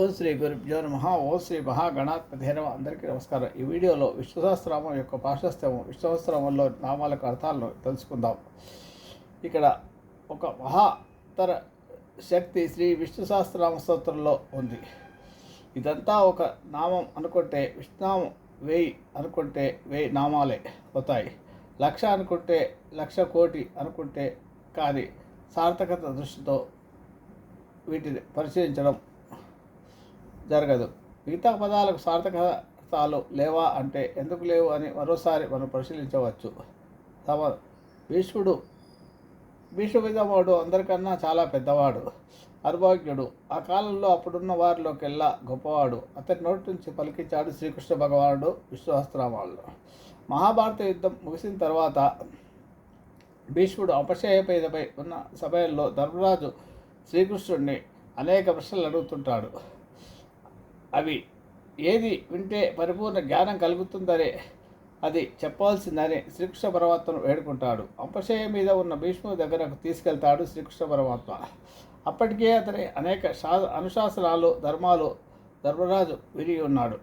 ఓం శ్రీ గురుభ్యో నమ ఓం శ్రీ మహాగణాధిపతి నమ అందరికీ నమస్కారం. ఈ వీడియోలో విశ్వసహస్రనామం యొక్క పాశస్త్యము విశ్వసహస్రనామంలో నామాలకు అర్థాలను తెలుసుకుందాం. ఇక్కడ ఒక మహాతర శక్తి శ్రీ విష్ణు సహస్రనామ స్తోత్రంలో ఉంది. ఇదంతా ఒక నామం అనుకుంటే విష్ణునామం వెయ్యి అనుకుంటే వెయ్యి నామాలే అవుతాయి. లక్ష అనుకుంటే లక్ష కోటి అనుకుంటే కానీ సార్థకత దృష్టితో వీటిని పరిశీలించడం జరగదు. మిగతా పదాలకు సార్థకతాలు లేవా అంటే ఎందుకు లేవు అని మరోసారి మనం పరిశీలించవచ్చు. తమ భీష్ముడు భీష్మపితామహుడు అందరికన్నా చాలా పెద్దవాడు అనుభవజ్ఞుడు ఆ కాలంలో అప్పుడున్న వారిలోకెల్లా గొప్పవాడు. అతని నోటి నుంచి పలికించాడు శ్రీకృష్ణ భగవానుడు విశ్వహస్త్రామాలు మహాభారత యుద్ధం ముగిసిన తర్వాత భీష్ముడు అపశయపేదపై ఉన్న సమయంలో ధర్మరాజు శ్రీకృష్ణుడిని అనేక ప్రశ్నలు అడుగుతుంటాడు. అవి ఏది వింటే పరిపూర్ణ జ్ఞానం కలుగుతుందనే అది చెప్పాల్సిందని శ్రీకృష్ణ పరమాత్మను వేడుకుంటాడు. అంపశయ మీద ఉన్న భీష్ముడి దగ్గరకు తీసుకెళ్తాడు శ్రీకృష్ణ పరమాత్మ. అప్పటికే అతని అనేక శా అనుశాసనాలు ధర్మాలు ధర్మరాజు విని ఉన్నాడు.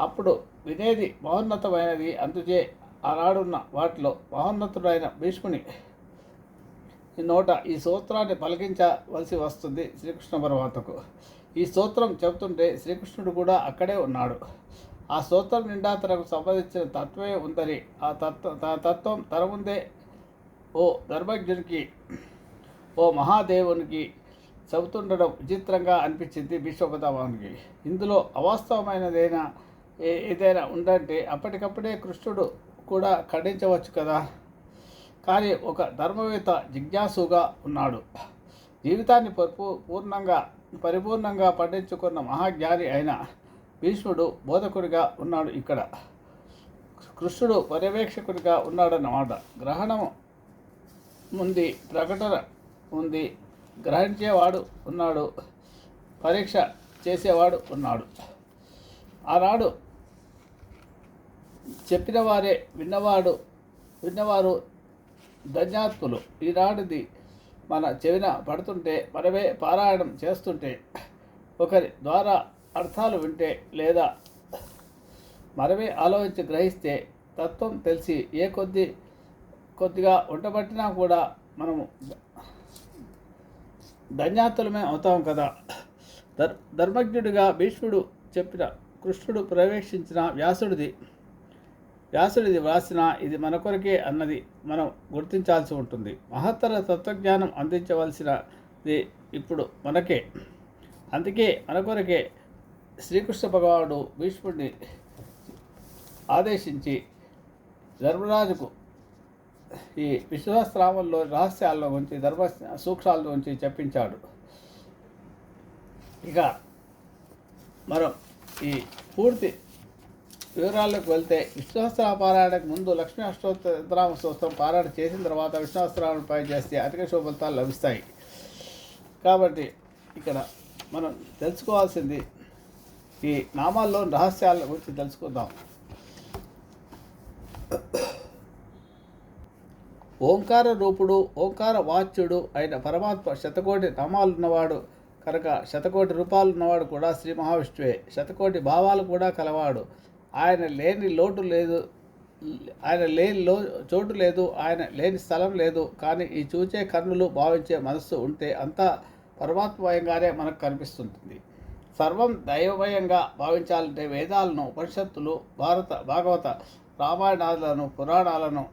అప్పుడు వినేది మహోన్నతమైనది. అందుచే ఆనాడున్న వాటిలో మహోన్నతుడైన భీష్ముని నోట ఈ సూత్రాన్ని పలికించవలసి వస్తుంది శ్రీకృష్ణ పరమాత్మకు. ఈ సూత్రం చెబుతుంటే శ్రీకృష్ణుడు కూడా అక్కడే ఉన్నాడు. ఆ సూత్రం నిండా తనకు సంబంధించిన తత్వమే ఉందని ఆ తత్వ తన తత్వం తన ముందే ఓ ధర్మజ్ఞునికి ఓ మహాదేవునికి చెబుతుండడం విచిత్రంగా అనిపించింది భీష్మపతామానికి ఇందులో అవాస్తవమైనదైనా ఏ ఏదైనా ఉందంటే అప్పటికప్పుడే కృష్ణుడు కూడా ఖండించవచ్చు కదా? కానీ ఒక ధర్మవేత్త జిజ్ఞాసుగా ఉన్నాడు. జీవితాన్ని పరిపూ పూర్ణంగా పరిపూర్ణంగా పండించుకున్న మహాజ్ఞాని అయిన భీష్ముడు బోధకుడిగా ఉన్నాడు ఇక్కడ. కృష్ణుడు పర్యవేక్షకుడిగా ఉన్నాడన్నమాట. గ్రహణం ఉంది ప్రకటన ఉంది గ్రహించేవాడు ఉన్నాడు పరీక్ష చేసేవాడు ఉన్నాడు. ఆనాడు చెప్పిన వారే విన్నవాడు విన్నవారు ధన్యాత్ములు. ఈనాటిది మన చెవిన పడుతుంటే మనమే పారాయణం చేస్తుంటే ఒకరి ద్వారా అర్థాలు వింటే లేదా మనమే ఆలోచించి గ్రహిస్తే తత్వం తెలిసి ఏ కొద్ది కొద్దిగా ఉండబట్టినా కూడా మనము ధన్యాత్తులమే అవుతాం కదా. ధర్ ధర్మజ్ఞుడిగా భీష్ముడు చెప్పిన కృష్ణుడు ప్రవేశించిన వ్యాసుడిది వ్యాసుడిది వ్రాసిన ఇది మన కొరకే అన్నది మనం గుర్తించాల్సి ఉంటుంది. మహత్తర తత్వజ్ఞానం అందించవలసినది ఇప్పుడు మనకే. అందుకే మన కొరకే శ్రీకృష్ణ భగవానుడు భీష్ముడిని ఆదేశించి ధర్మరాజుకు ఈ విశ్వాసరామంలో రహస్యాల్లో ఉంచి ధర్మ సూక్ష్మాల్లో గురించి చెప్పించాడు. ఇక మనం ఈ పూర్తి వివరాల్లోకి వెళ్తే విశ్వాస పారాయణకు ముందు లక్ష్మీ అష్టోత్తరామ స్తోత్రం పారాయణ చేసిన తర్వాత విశ్వాసరామపై చేస్తే అధిక శుభఫలితాలు లభిస్తాయి. కాబట్టి ఇక్కడ మనం తెలుసుకోవాల్సింది ఈ నామాల్లో రహస్యాల గురించి తెలుసుకుందాం. ఓంకార రూపుడు ఓంకార వాచ్యుడు అయిన పరమాత్మ శతకోటి నామాలున్నవాడు కనుక శతకోటి రూపాలు ఉన్నవాడు కూడా శ్రీ మహావిష్ణువే. శతకోటి భావాలు కూడా కలవాడు. ఆయన లేని లోటు లేదు. ఆయన లేని లో చోటు లేదు. ఆయన లేని స్థలం లేదు. కానీ ఈ చూచే కన్నులు భావించే మనస్సు ఉంటే అంతా పరమాత్మయంగానే మనకు కనిపిస్తుంటుంది. సర్వం దైవమయంగా భావించాలంటే వేదాలను ఉపనిషత్తులు భారత భాగవత రామాయణాలను పురాణాలను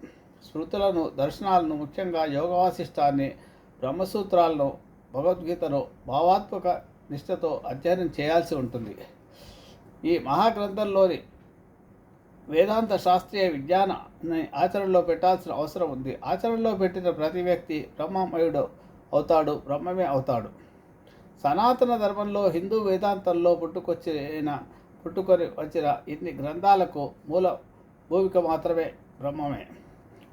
శృతులను దర్శనాలను ముఖ్యంగా యోగవాసిష్టాన్ని బ్రహ్మసూత్రాలను భగవద్గీతను భావాత్మక నిష్ఠతో అధ్యయనం చేయాల్సి ఉంటుంది. ఈ మహాగ్రంథంలోని వేదాంత శాస్త్రీయ విజ్ఞానాన్ని ఆచరణలో పెట్టాల్సిన అవసరం ఉంది. ఆచరణలో పెట్టిన ప్రతి వ్యక్తి బ్రహ్మమయుడు అవుతాడు బ్రహ్మమే అవుతాడు. సనాతన ధర్మంలో హిందూ వేదాంతంలో పుట్టుకొచ్చిన పుట్టుకొని వచ్చిన ఇన్ని గ్రంథాలకు మూల భూమిక మాత్రమే బ్రహ్మమే.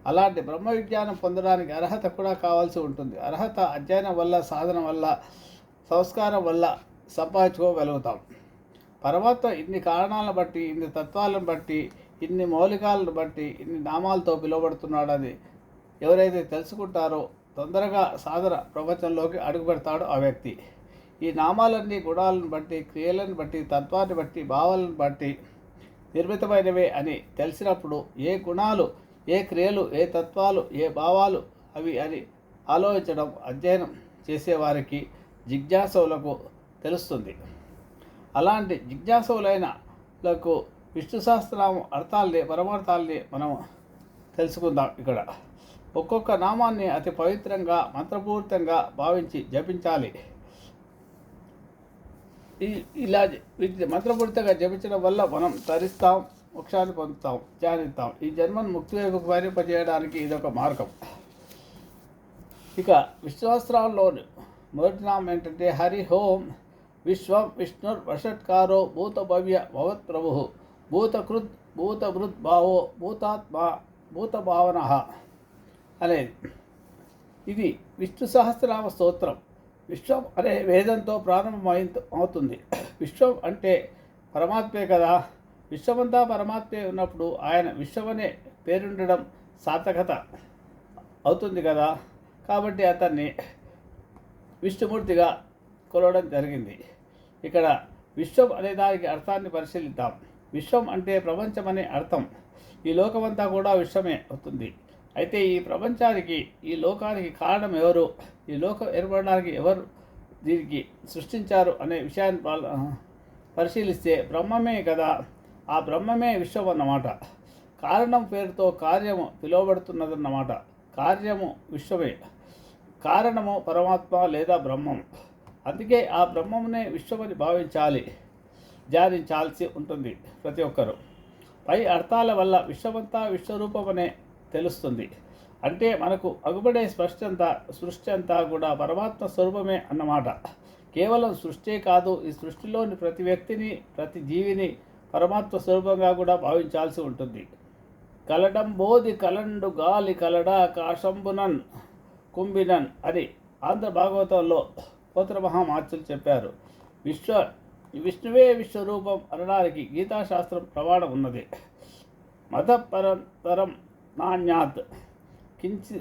అలాంటి బ్రహ్మ విజ్ఞానం పొందడానికి అర్హత కూడా కావాల్సి ఉంటుంది. అర్హత అధ్యయనం వల్ల సాధన వల్ల సంస్కారం వల్ల సంపాదించుకోగలుగుతాం. పరమాత్మ ఇన్ని కారణాలను బట్టి ఇన్ని తత్వాలను బట్టి ఇన్ని మౌలికాలను బట్టి ఇన్ని నామాలతో పిలువబడుతున్నాడని ఎవరైతే తెలుసుకుంటారో తొందరగా సాధన ప్రపంచంలోకి అడుగుపెడతాడో ఆ వ్యక్తి. ఈ నామాలన్నీ గుణాలను బట్టి క్రియలను బట్టి తత్వాన్ని బట్టి భావాలను బట్టి నిర్మితమైనవే అని తెలిసినప్పుడు ఏ గుణాలు ఏ క్రియలు ఏ తత్వాలు ఏ భావాలు అవి అని ఆలోచించడం అధ్యయనం చేసేవారికి జిజ్ఞాసులకు తెలుస్తుంది. అలాంటి జిజ్ఞాసులైనలకు విష్ణు సహస్రనామం అర్థాల్ని పరమార్థాల్ని మనం తెలుసుకుందాం ఇక్కడ. ఒక్కొక్క నామాన్ని అతి పవిత్రంగా మంత్రపూరితంగా భావించి జపించాలి. ఈ ఇలా వీటిని మంత్రపూరితంగా జపించడం వల్ల మనం తరిస్తాం మోక్షాన్ని పొందుతాం ధ్యానిస్తాం. ఈ జన్మను ముక్తి వైపు పరిపజేయడానికి ఇదొక మార్గం. ఇక విశ్వాసరాల్లో మొదటి నామం ఏంటంటే హరి హోం విశ్వం విష్ణుర్ వషట్కారో భూత భవ్య భవత్ ప్రభు. భూతకృత్ భూతభృత్ భావో భూతాత్మ భూత భావన అనేది ఇది విష్ణు సహస్రనామ స్తోత్రం. విశ్వం అనే వేదంతో ప్రారంభమై అవుతుంది. విశ్వం అంటే పరమాత్మే కదా. విశ్వమంతా పరమాత్మే ఉన్నప్పుడు ఆయన విశ్వమనే పేరుండడం సార్థకత అవుతుంది కదా. కాబట్టి అతన్ని విష్ణుమూర్తిగా కొలవడం జరిగింది. ఇక్కడ విశ్వం అనే దానికి అర్థాన్ని పరిశీలిద్దాం. విశ్వం అంటే ప్రపంచం అనే అర్థం. ఈ లోకమంతా కూడా విశ్వమే అవుతుంది. అయితే ఈ ప్రపంచానికి ఈ లోకానికి కారణం ఎవరు? ఈ లోకం ఏర్పడడానికి ఎవరు దీనికి సృష్టించారు అనే విషయాన్ని పరిశీలిస్తే బ్రహ్మమే కదా. ఆ బ్రహ్మమే విశ్వం అన్నమాట. కారణం పేరుతో కార్యము పిలువబడుతున్నదన్నమాట. కార్యము విశ్వమే. కారణము పరమాత్మ లేదా బ్రహ్మం. అందుకే ఆ బ్రహ్మమునే విశ్వమని భావించాలి. జారించాల్సి ఉంటుంది ప్రతి ఒక్కరూ. పై అర్థాల వల్ల విశ్వమంతా విశ్వరూపమనే తెలుస్తుంది. అంటే మనకు అగుపడే స్పష్టి అంతా సృష్టి అంతా కూడా పరమాత్మ స్వరూపమే అన్నమాట. కేవలం సృష్టే కాదు ఈ సృష్టిలోని ప్రతి వ్యక్తిని ప్రతి జీవిని పరమాత్మ స్వరూపంగా కూడా భావించాల్సి ఉంటుంది. కలడం బోధి కలండు గాలి కలడా కాశంబునన్ కుంభినన్ అని ఆంధ్ర భాగవతంలో పోతర మహామాచులు చెప్పారు. విశ్వ విష్ణువే విశ్వరూపం అనడానికి గీతాశాస్త్రం ప్రమాణం ఉన్నది. మతపరంతరం నాణ్యాత్. కించి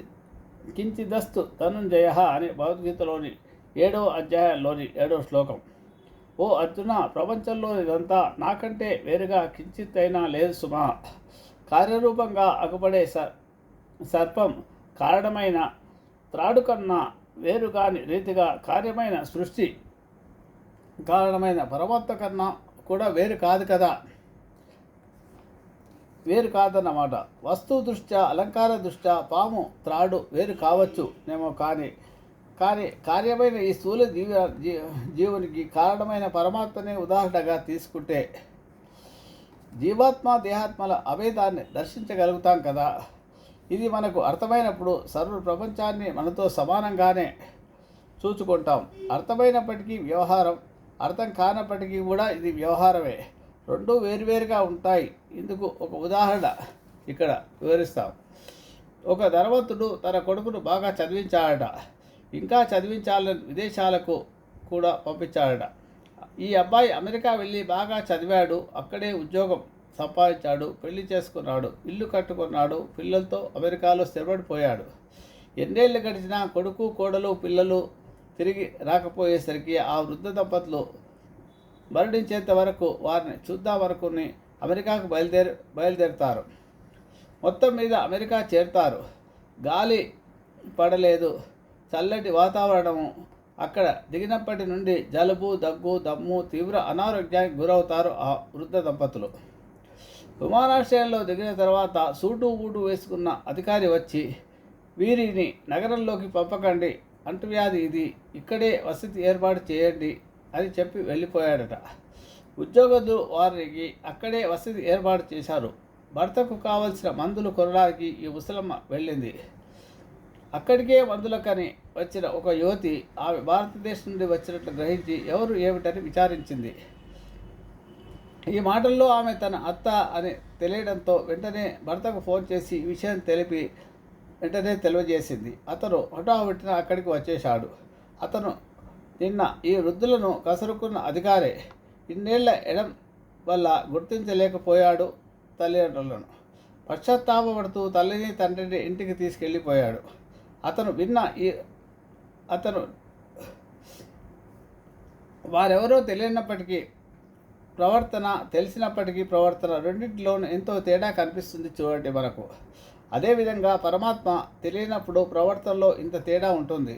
కించిదస్తు ధనుంజయ అనే భగవద్గీతలోని ఏడవ అధ్యాయంలోని ఏడవ శ్లోకం. ఓ అర్జున ప్రపంచంలో ఇదంతా నాకంటే వేరుగా కించిత్ అయినా లేదు సుమా. కార్యరూపంగా అగుపడే స సర్పం కారణమైన త్రాడు కన్నా వేరు కాని రీతిగా కార్యమైన సృష్టి కారణమైన పరమాత్మ కన్నా కూడా వేరు కాదు కదా. వేరు కాదన్నమాట. వస్తువు దృష్ట్యా అలంకార దృష్ట్యా పాము త్రాడు వేరు కావచ్చు నేమో కానీ కానీ కార్యమైన ఈ స్థూల జీవ జీవునికి కారణమైన పరమాత్మని ఉదాహరణగా తీసుకుంటే జీవాత్మ దేహాత్మల అభేదాన్ని దర్శించగలుగుతాం కదా. ఇది మనకు అర్థమైనప్పుడు సర్వ ప్రపంచాన్ని మనతో సమానంగానే చూచుకుంటాం. అర్థమైనప్పటికీ వ్యవహారం అర్థం కానప్పటికీ కూడా ఇది వ్యవహారమే. రెండు వేరువేరుగా ఉంటాయి. ఇందుకు ఒక ఉదాహరణ ఇక్కడ వివరిస్తాం. ఒక ధనవంతుడు తన కొడుకును బాగా చదివించాడట. ఇంకా చదివించాలని విదేశాలకు కూడా పంపించాడట. ఈ అబ్బాయి అమెరికా వెళ్ళి బాగా చదివాడు. అక్కడే ఉద్యోగం సంపాదించాడు. పెళ్ళి చేసుకున్నాడు. ఇల్లు కట్టుకున్నాడు. పిల్లలతో అమెరికాలో స్థిరపడిపోయాడు. ఎన్నేళ్ళు గడిచినా కొడుకు కోడలు పిల్లలు తిరిగి రాకపోయేసరికి ఆ వృద్ధ దంపతులు మరణించేంత వరకు వారిని చూద్దాం వరకుని అమెరికాకు బయలుదేరి బయలుదేరుతారు. మొత్తం మీద అమెరికా చేరుతారు. గాలి పడలేదు. చల్లటి వాతావరణము అక్కడ దిగినప్పటి నుండి జలుబు దగ్గు దమ్ము తీవ్ర అనారోగ్యానికి గురవుతారు ఆ వృద్ధ దంపతులు. విమానాశ్రయంలో దిగిన తర్వాత సూటు బూటు వేసుకున్న అధికారి వచ్చి వీరిని నగరంలోకి పంపకండి అంటువ్యాధి ఇది. ఇక్కడే వసతి ఏర్పాటు చేయండి అని చెప్పి వెళ్ళిపోయాడట. ఉద్యోగులు వారికి అక్కడే వసతి ఏర్పాటు చేశారు. భర్తకు కావలసిన మందులు కొనడానికి ఈ ముసలమ్మ వెళ్ళింది. అక్కడికే మందులకని వచ్చిన ఒక యువతి ఆమె భారతదేశం నుండి వచ్చినట్లు గ్రహించి ఎవరు ఏమిటని విచారించింది. ఈ మాటల్లో ఆమె తన అత్త అని తెలియడంతో వెంటనే భర్తకు ఫోన్ చేసి ఈ విషయం తెలిపి వెంటనే తెలియజేసింది. అతను హఠాహుటిన అక్కడికి వచ్చేశాడు. అతను నిన్న ఈ వృద్ధులను కసురుకున్న అధికారే ఇన్నేళ్ళ ఎడం వల్ల గుర్తించలేకపోయాడు తల్లిదండ్రులను. పశ్చాత్తాపడుతూ తల్లిని తండ్రిని ఇంటికి తీసుకెళ్ళిపోయాడు. అతను విన్న ఈ అతను వారెవరో తెలియనప్పటికీ ప్రవర్తన తెలిసినప్పటికీ ప్రవర్తన రెండింటిలోనూ ఎంతో తేడా కనిపిస్తుంది చూడండి మనకు. అదేవిధంగా పరమాత్మ తెలియనప్పుడు ప్రవర్తనలో ఇంత తేడా ఉంటుంది.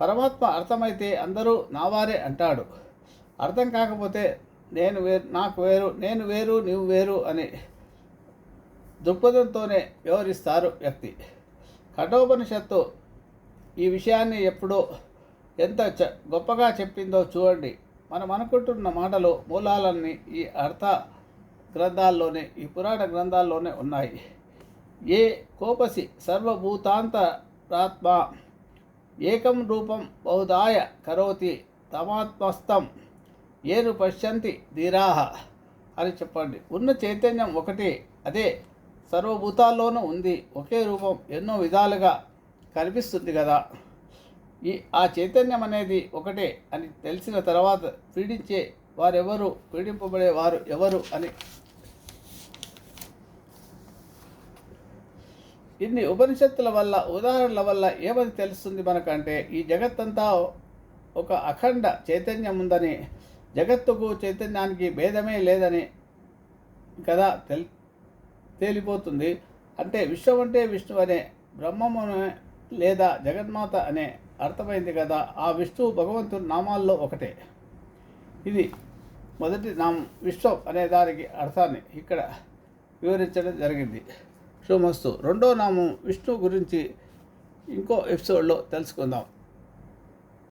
పరమాత్మ అర్థమైతే అందరూ నావారే అంటాడు. అర్థం కాకపోతే నేను వేరు నాకు వేరు నేను వేరు నీవు వేరు అని దృక్పథంతోనే వ్యవహరిస్తారు వ్యక్తి. కఠోపనిషత్తు ఈ విషయాన్ని ఎప్పుడో ఎంత చ గొప్పగా చెప్పిందో చూడండి. మనం అనుకుంటున్న మాటలు మూలాలన్నీ ఈ అర్థ గ్రంథాల్లోనే ఈ పురాణ గ్రంథాల్లోనే ఉన్నాయి. ఏ కోపసి సర్వభూతాంతరాత్మ? ఏకం రూపం బహుదాయ కరోతి తమాత్మస్థం. ఏను పశ్యంతి ధీరాహ అని చెప్పండి. ఉన్న చైతన్యం ఒకటి అదే సర్వభూతాల్లోనూ ఉంది. ఒకే రూపం ఎన్నో విధాలుగా కనిపిస్తుంది కదా. ఈ ఆ చైతన్యం అనేది ఒకటే అని తెలిసిన తర్వాత పీడించే వారెవరు? పీడింపబడే వారు ఎవరు అని ఇన్ని ఉపనిషత్తుల వల్ల ఉదాహరణల వల్ల ఏమని తెలుస్తుంది మనకంటే ఈ జగత్తంతా ఒక అఖండ చైతన్యం ఉందని జగత్తుకు చైతన్యానికి భేదమే లేదని కదా తెల్ తేలిపోతుంది. అంటే విశ్వం అంటే విష్ణు అనే బ్రహ్మమునే లేదా జగన్మాత అనే అర్థమైంది కదా ఆ విష్ణువు భగవంతుని నామాల్లో ఒకటే. ఇది మొదటి నామం విశ్వం అనే దానికి అర్థాన్ని ఇక్కడ వివరించడం జరిగింది. శుభమస్తు రెండో నామం విష్ణువు గురించి ఇంకో ఎపిసోడ్లో తెలుసుకుందాం.